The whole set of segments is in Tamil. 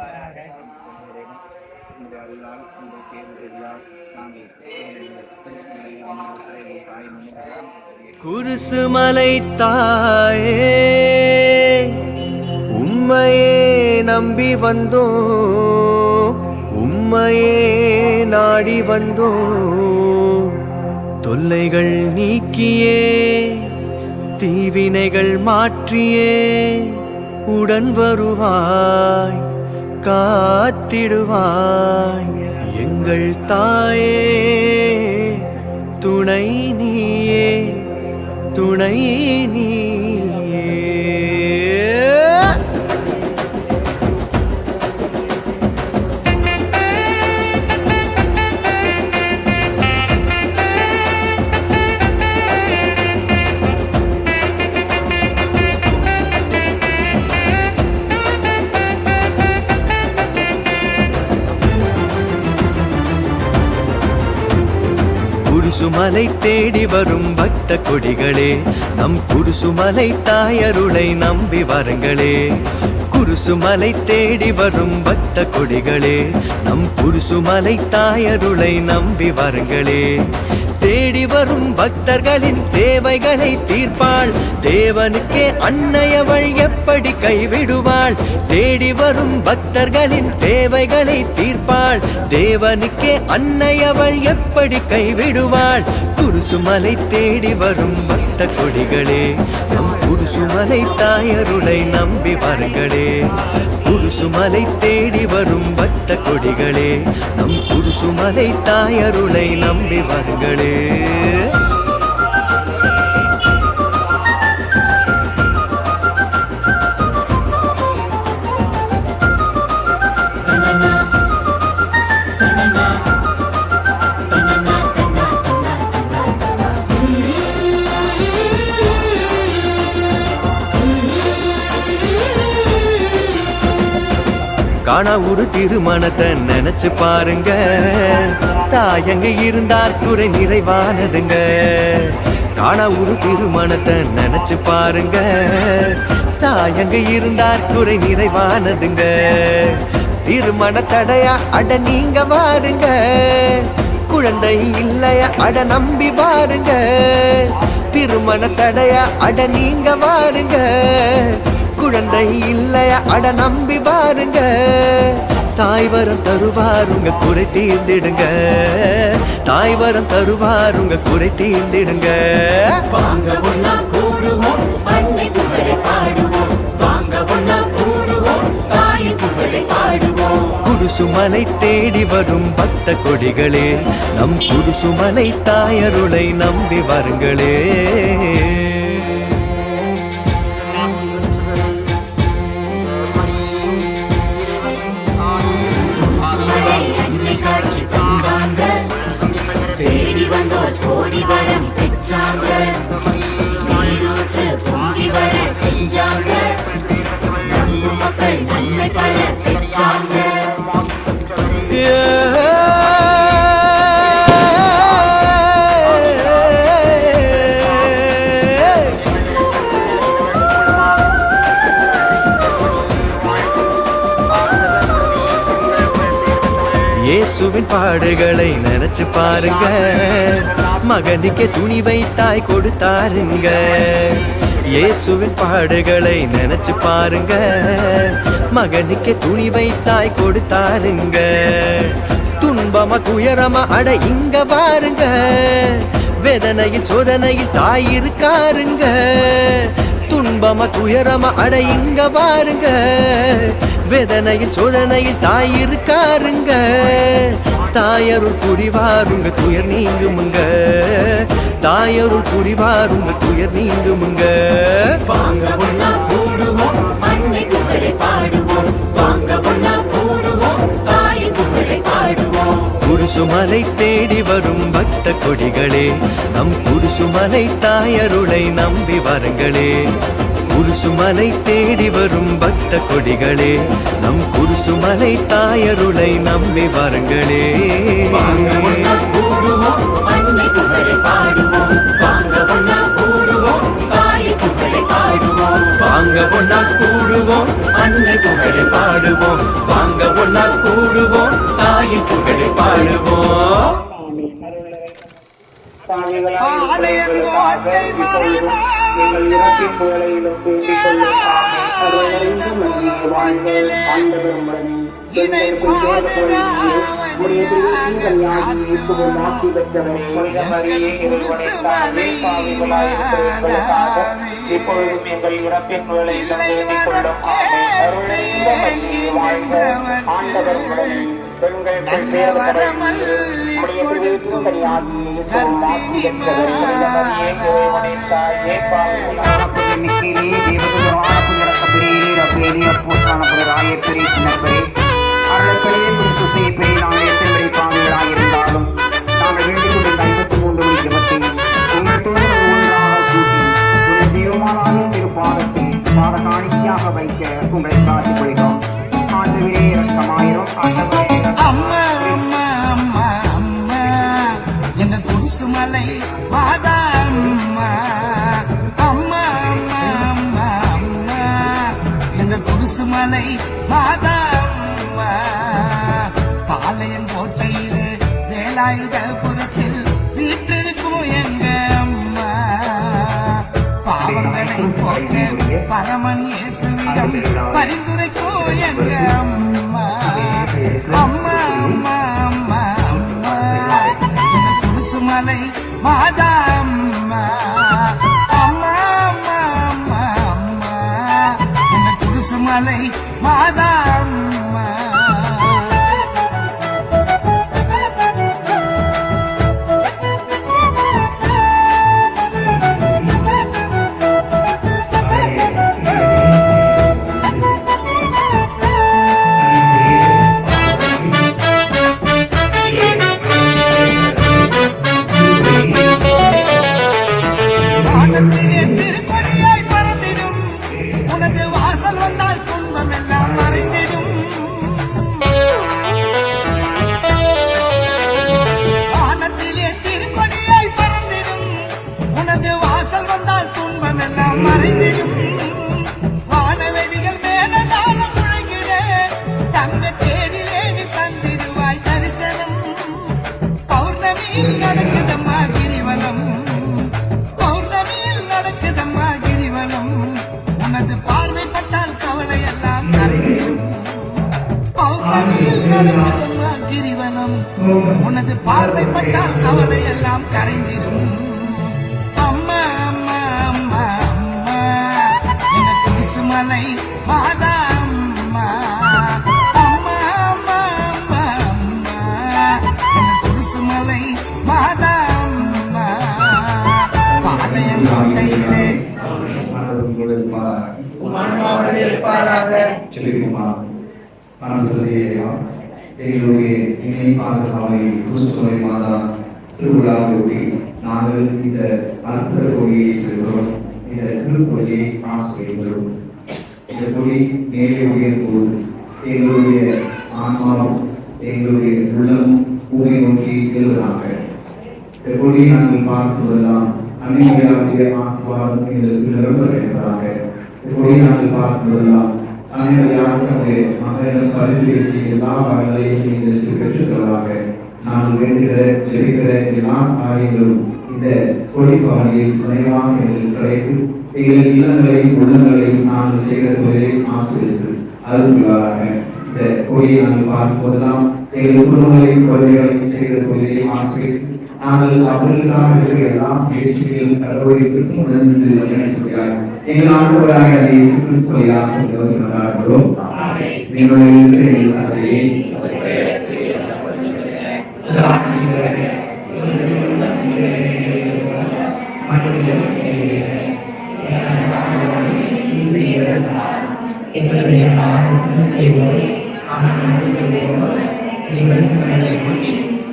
கொடுப்பாராக இந்த அருளால் இந்த பேருதலால் நாங்கள் குருசுமலை தாயே உம்மையே நம்பி வந்தோம் உம்மையே நாடி வந்தோம் தொல்லைகள் நீக்கியே தீவினைகள் மாற்றியே உடன் வருவாய். காத்திடுவாய். எங்கள் தாயே துணை நீயே துணை நீ மலை தேடி வரும் பக்த கொடிகளே நம் குருசுமலை தாயருளை நம்பி வரங்களே. குருசுமலை தேடி வரும் பக்த கொடிகளே நம் குருசுமலை தாயருளை நம்பி வரங்களே. தேடி வரும் பக்தர்களின் தேவைகளை தீர்ப்பாள். தேவனுக்கே அன்னையவள் எப்படி கைவிடுவாள்? தேடி வரும் பக்தர்களின் தேவைகளை தீர்ப்பாள். தேவனுக்கே அன்னையவள் எப்படி கைவிடுவாள்? குருசுமலை தேடி வரும் பக்த கொடிகளே குருசுமலை தாயருளை நம்பி வாருங்களே. குருசுமலை தேடி வரும் பக்த கொடிகளே நம் குருசுமலை தாயருளை நம்பி வாருங்களே. காணா ஒரு திருமணத்தை நினைச்சு பாருங்க. தாயங்க இருந்தார் குறை நிறைவானதுங்க. காணா ஒரு திருமணத்தை நினைச்சு பாருங்க. தாயங்க இருந்தார் குறை நிறைவானதுங்க. திருமண தடையா அட நீங்க பாருங்க குழந்தை இல்லையா அட நம்பி பாருங்க திருமண தடையா அட நீங்க பாருங்க குழந்தை இல்லையா? அட நம்பி பாருங்க தாய் வரம் தருவாருங்க குறை தீர்ந்திடுங்க. தாய் வரம் தருவாருங்க குறை தீர்ந்திடுங்க. வாங்க ஒன்னா கூடுவோம் அன்னை புகழை பாடுவோம். வாங்க ஒன்னா கூடுவோம் தாயின் புகழை பாடுவோம். குருசுமலை தேடி வரும் பக்த கொடிகளே நம் குருசுமலை தாயருளை நம்பி வருங்களே. பாடுகளை நினைச்சு பாருங்க. மகனுக்கு துணிவை தாய் கொடுத்தாருங்க. இயேசுவின் பாடுகளை நினைச்சு பாருங்க. மகனுக்கு துணிவை தாய் கொடுத்தாருங்க. துன்பமா துயரமா அட இங்க பாருங்க வேதனையில் சோதனையில் தாய் இருக்காருங்க. துன்பமா துயரமா அட இங்க பாருங்க வேதனையில் சோதனையில் தாய் இருக்காருங்க. தாயருள் புரிவாருங்க துயர் நீங்குமுங்க. தாயருள் புரிவாருங்க துயர் நீங்குமுங்க. வாங்க ஒன்னா கூடுவோம் அன்னை பாடுவோம். வாங்க ஒன்னா கூடுவோம் குருசுமலை தேடி வரும் பக்த கொடிகளே நம் குருசுமலை தாயருளை நம்பி வரங்களே. குருசுமலை தேடி வரும் பக்த கொடிகளே நம் குருசுமலை தாயருளை நம்பி வரங்களே. வாங்க ஒன்னா கூடுவோம் அன்னை புகழை பாடுவோம் வாங்க ஒன்னா வாங்க ஒன்னா கூடுவோம். அன்னை புகழை பாடுவோம். வாங்க தாயின் புகழை பாடுவோம். மகிழ்ந்து வாழ்ங்கள் ஆண்டவர் முரணி இணை இப்பொழுதும் எங்கள் இறப்பின் வேளையிலும் வேண்டிக் கொள்ளும் அருளறிந்த மகிழ்ந்து வாழ்ங்கள் ஆண்டவர் முரணி பெண்கள் இருந்தாலும் நாங்கள் வேண்டிக் கொண்டிருந்த ஒரு தீர்மானாலும் திருப்பாதத்தில் பாத காணிக்கையாக வைக்க உங்களை காத்துக் கொள்கிறோம். ஆண்டவரே இரக்கமாயிரும். ஆண்டவரே அம்மா அம்மா அம்மா அம்மா எங்க குடிசுமலை மாதா அம்மா. அம்மா அம்மா அம்மா அம்மா எங்க குடிசுமலை மாதா அம்மா. பாளையங்கோட்டையிலே வேலாயுதபுரத்தில் பரமன் இயேசுவிடம் பரிந்துரைக்கும் எங்க அம்மா அம்மா அம்மா. அம்மா அம்மா மாதா நடக்குதம்மா கிரிவலம். உனது பார்வைப்பட்டால் கவலை எல்லாம் கரைந்திடும். அம்மா அம்மா அம்மா அம்மா. என குடிசுமலை மாதா அம்மா. அம்மா அம்மா அம்மா அம்மா. என குடிசுமலை மாதா அம்மா. பாளையங்கோட்டையிலே எங்களுடைய இணை பாதுகாவலை குருசுவை மாதா திருவிழாவையொட்டி நாங்கள் இந்த அற்புத கொடியை பெறுகிறோம். இந்த திருக்கொடியை ஆசிரியர்களும் இந்த கொடி மேலே உயரும் போது எங்களுடைய ஆன்மாவும் எங்களுடைய உள்ளமும் பூமி நோக்கி எழுவதாக. இந்த கொடியை நாங்கள் பார்க்கும்போதெல்லாம் அன்னையாருடைய ஆசீர்வாதம் எங்களுக்கு நிரம்ப என்பதாக இந்த கொடியை நாங்கள் பார்க்கும்போதெல்லாம் அன்னையார் தன்னுடைய மகனிடம் பேசி எல்லா வகைகளையும் எங்களுக்கு பெற்றுக்கொள்ளாக நான் வேண்டுகிற ஜெபிக்கிற எல்லா காரியங்களும் இந்த கொடி பவனியில் துணைவாக எங்களுக்கு கிடைக்கும். எங்கள் இல்லங்களையும் உள்ளங்களையும் நாங்கள் செய்கிற தொழிலை ஆசிரியர்கள் அருள்வாராக. இந்த கொடியை நாங்கள் பார்க்கும்போதெல்லாம் எங்கள் குடும்பங்களையும் குழந்தைகளையும் செய்கிற தொழிலை ஆசிரியர் நாங்கள் அவர்களுக்காக இருக்கிற எல்லா முயற்சிகளையும் உணர்ந்து நினைத்துள்ளார் எங்கள் ஆண்டவராக இயேசு கிறிஸ்துவையாக கொண்டாடுகிறோம் நீங்கள் அதை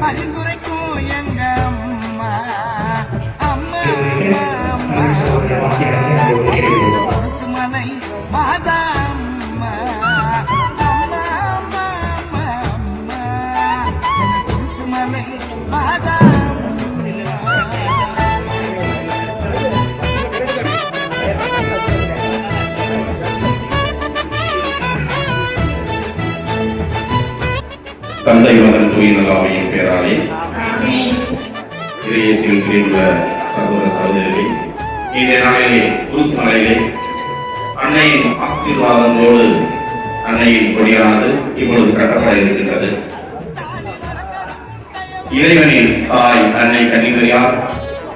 பரிந்துரைக்கும் எங்க அம்மா? அம்மா அம்மா. மலை மாதா தந்தை மகன் தூய நலாவையின் பேராலே இறையேசியில் பிரிவுள்ள சகோதர சகோதரிகளை இந்த நாளிலே குருசு மலையிலே அன்னையின் ஆசீர்வாதங்களோடு அன்னையின் கொடியானது இப்பொழுது கட்டப்பட இருக்கின்றது. இறைவனின் தாய் அன்னை கன்னிமரியார்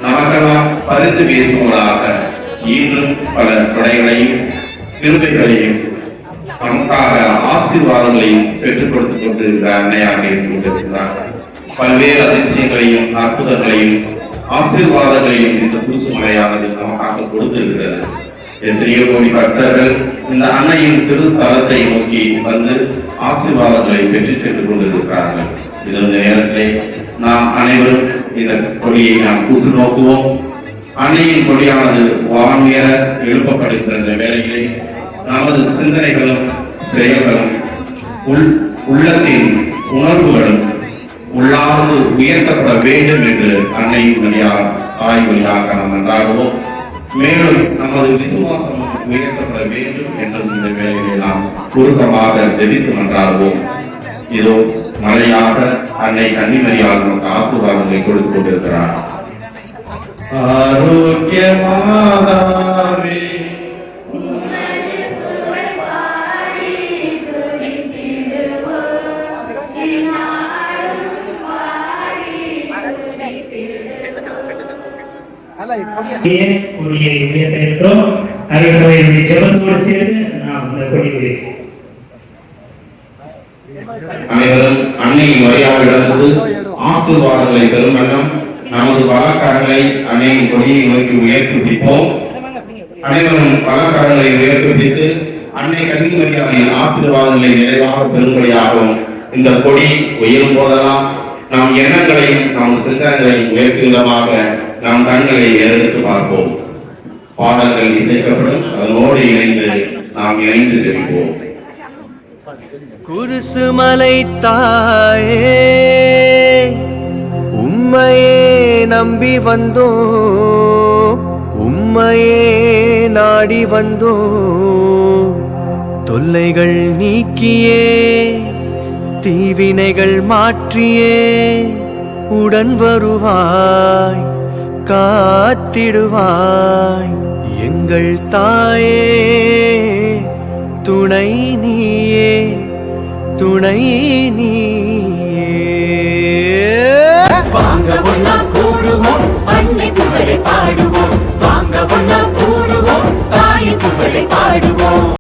நமக்கெல்லாம் பரிந்து பேசுவதாக இன்றும் பல கொடைகளையும் கிருபைகளையும் நமக்காக ஆசீர்வாதங்களையும் பெற்றுக் கொடுத்துக் கொண்டிருக்கிற அன்னையாக இருந்து கொண்டிருக்கிறார் பல்வேறு அதிசயங்களையும் அற்புதங்களையும் ஆசீர்வாதங்களையும் இந்த தூசு நமக்காக கொடுத்திருக்கிறது. எத்தனையோ கோடி பக்தர்கள் இந்த அன்னையின் திருத்தலத்தை நோக்கி வந்து ஆசீர்வாதங்களை பெற்று சென்று கொண்டிருக்கிறார்கள். இது இந்த நேரத்திலே நாம் அனைவரும் இந்த கொடியை நாம் கூட்டு நோக்குவோம். அன்னையின் கொடியானது வானுயர எழுப்பப்படுகிற இந்த வேலையிலே நமது சிந்தனைகளும் செயல்களும் உள் உள்ளத்தின் உணர்வுகளும் உள்ளார்ந்து உயர்த்தப்பட வேண்டும் என்று அன்னையின் வழியார் தாய் வழியாக நாம் நன்றாடுவோம் மேலும் நமது விசுவாசம் உயர்த்தப்பட வேண்டும் என்றும் இந்த வேலையை நாம் குறுக்கமாக ஜெபித்து நன்றாடுவோம் இதோ மழையாக அன்னை கன்னிமரியால் நமக்கு ஆசீர்வாதங்களை கொடுத்து கொண்டிருக்கிறார். ஆரோக்கிய மாதாவே கொடியை உயர்த்த இருக்கிறோம் அதே ஜபத்தோடு சேர்ந்து நாம் இந்த கொடி உயர்த்தோம் அனைவரும் அன்னையின் மரியாதையிடந்து ஆசீர்வாதங்களை பெறும் வண்ணம் நமது பலாக்காரங்களை அன்னையின் கொடியை நோக்கி உயர்த்தி பிடிப்போம். அனைவரும் பலாக்காரங்களை உயர்த்தி பிடித்து அன்னை கன்னி கன்னிமரியாதையின் ஆசீர்வாதங்களை நிறைவாக பெறும்படியாகவும் இந்த கொடி உயரும் போதெல்லாம் நாம் எண்ணங்களையும் நம் சிந்தனைகளையும் உயர்த்தி விதமாக நாம் கண்களை ஏறெடுத்து பார்ப்போம். பாடல்கள் இசைக்கப்படும். அதனோடு இணைந்து நாம் இணைந்து ஜெபிப்போம். குருசுமலை தாயே உம்மையே நம்பி வந்தோம். உம்மையே நாடி வந்தோம். தொல்லைகள் நீக்கியே தீவினைகள் மாற்றியே உடன் வருவாய். காத்திடுவாய். எங்கள் தாயே துணை நீயே துணை நீயே. வாங்க ஒன்னா கூடுவோம் அன்னை புகழை பாடுவோம். வாங்க கூடுவோம் தாயின் புகழை பாடுவோம்.